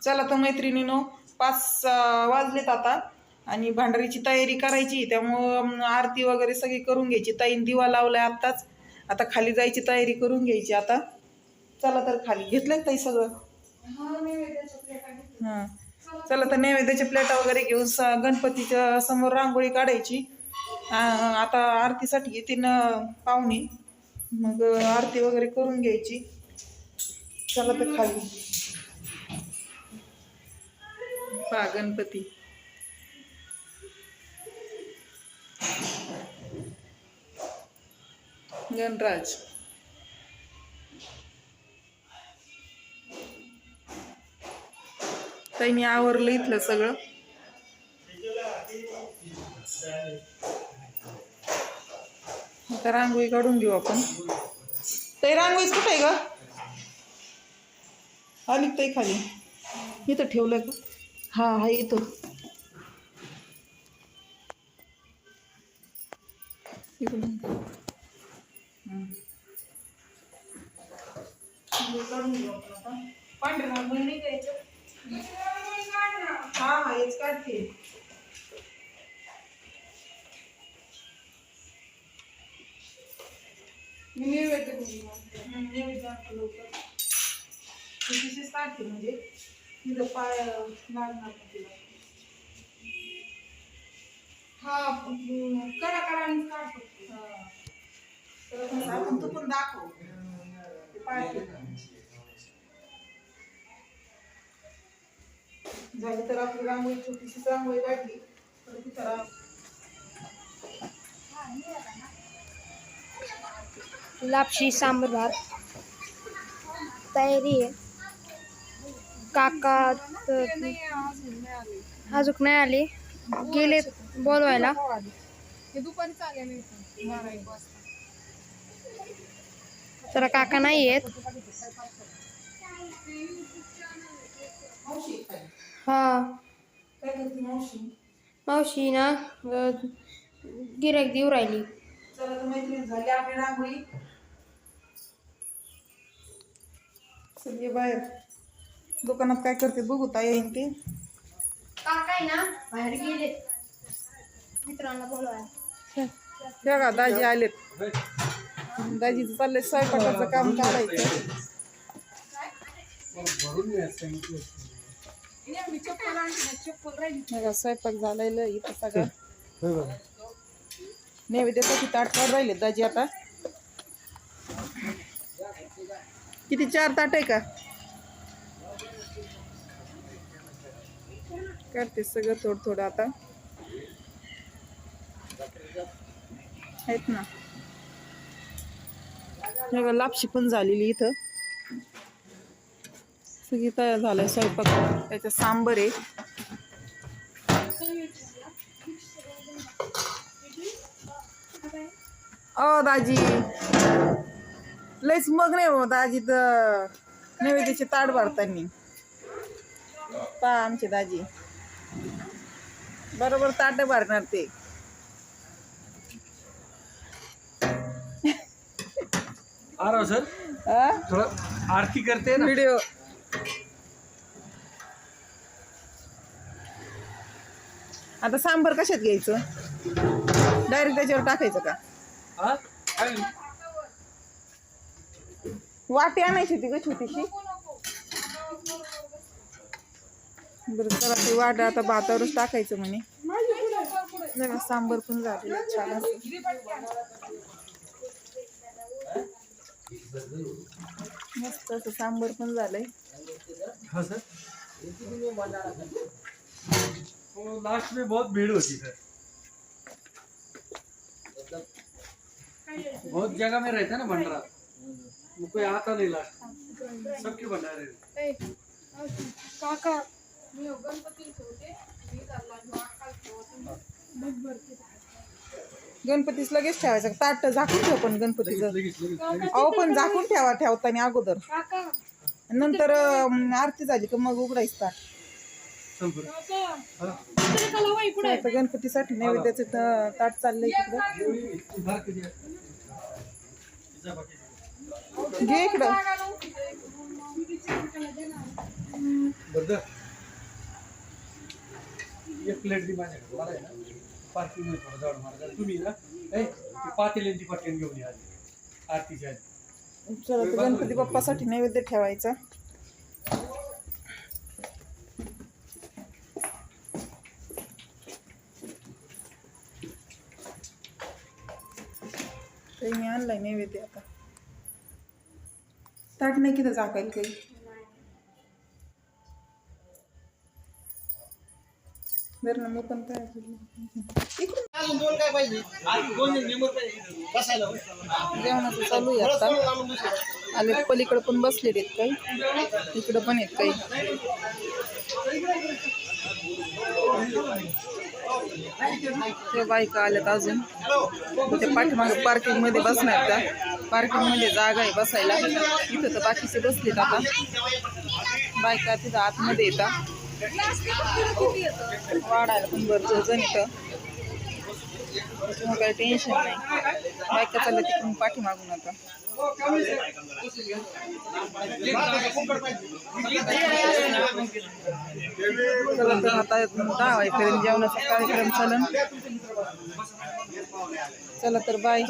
चला तर मैत्रिणीनो पाच वाजलेत आता आणि भांडारीची तयारी करायची त्यामुळं आरती वगैरे सगळी करून घ्यायची. ताईन दिवा लावलाय आत्ताच. आता खाली जायची तयारी करून घ्यायची आता. चला तर खाली. घेतलंय ताई सगळं? हां चला तर नैवेद्याच्या प्लेटा वगैरे घेऊन स गणपतीच्या समोर रांगोळी काढायची. आता आरतीसाठी येते ना पाहुणे. मग आरती वगैरे करून घ्यायची. चला तर खाली. पहा गणपती गणराज. त्यांनी आवरलं इथलं सगळं. आता रांगोळी काढून घेऊ आपण. ताई रांगोळीच कुठे आहे ग? आली ताई खाली. इथं ठेवलं का? हा हा इकडून. हं. हेच काढते मी काढते म्हणजे तिथं पाय लागणार तिला. हा कडा कडा आणि काढतो. तर तू पण दाखव. ते पाय झाली तर आपली रांगोळी छोटीशी रांगोळी काढली. तर तिथं रांग लापशी सांबर भात तयारी आहे. काका तर अजून नाही आले. गेले बोलवायला. तर काका नाही आहेत हा. मावशी ना गिरायक देऊ राहिली. झाली रांगोळी. सगळे बाहेर. दुकानात काय करते बघू ता येईन ते. काका आहे ना बाहेर गेले. मित्रांना बघा दाजी आलेत. दाजीचं चाललंय स्वयंपाकाचं काम हे बघा, स्वयंपाक झालेलं इथं सगळं. नैवेद्यासाठी ताट काढ राहिले दाजी आता. किती चार ताट आहे का? करते सगळं थोडं थोडं आता. आहेत ना. बघा, लापशी पण झालेली इथं. सगळी तयार झालंय स्वयंपाक. त्याच्या सांबर आहे. ओ दाजी. लयच मग नाही हो दाजी तर नैवेद्याचे ताट भरतानी. पहा आमचे दाजी. बरोबर ताट भरणार ते. सर हा थोड़ा आरती करते ना. व्हिडिओ आता सांबर कशात घ्यायचं? डायरेक्ट त्याच्यावर टाकायचं का? हाँ काय? वाटी आणायची होती ग छोटीशी. बरं चला ते वाट आता भातावरच टाकायचं म्हणे. जरा सांबर पण झालेलं छान असं. मस्त असं सांबर पण झालंय. हाँ लास्ट में बहुत भीड़ होती सर. बहुत जगह में रहता है ना भंडारा. कोई आता नहीं लास्ट सबके भंडारे काका गणपतीच लगेच ठेवायचं. ताट झाकून ठेव पण गणपतीचं. अहो पण झाकून ठेवा ठेवताना अगोदर. काका नंतर आरती झाली का मग उघडायचं ताट. गणपतीसाठी नैवेद्याचं त- ताट चाललंय तिकडं घे इकडं. एक प्लेट दे माझ्याकडे मला आहे ना? पार्किंगमध्ये थोडं जाऊन मारा. तुम्ही ना ए ती पातेली ती पटकन घेऊन या आधी. आरतीच्या आधी. चला तर गणपती बाप्पासाठी नैवेद्य ठेवायचा. मी आणलाय नैवेद्य आता. ताट नाही किती झाकायला काही. मी पण काय जेवणाचं चालू आहे आता. आले पलीकडे पण बसलेले आहेत काही. इकडं पण आहेत काही. बायका आल्यात अजून. ते पाठीमागे पार्किंगमध्ये बसणार त्या पार्किंगमध्ये जागा आहे बसायला. इथं तर बाकीचे बसलेत आता. बायका तिथं आतमध्ये येतात. वाढायला पण भरपूर जण त्याच्यामुळे काही टेन्शन नाही. बायका चालल्या तिकडून पाठीमागू नका. चला तर आता दहा वाजेपर्यंत जेवणाचा कार्यक्रम चालन. चला तर बाय.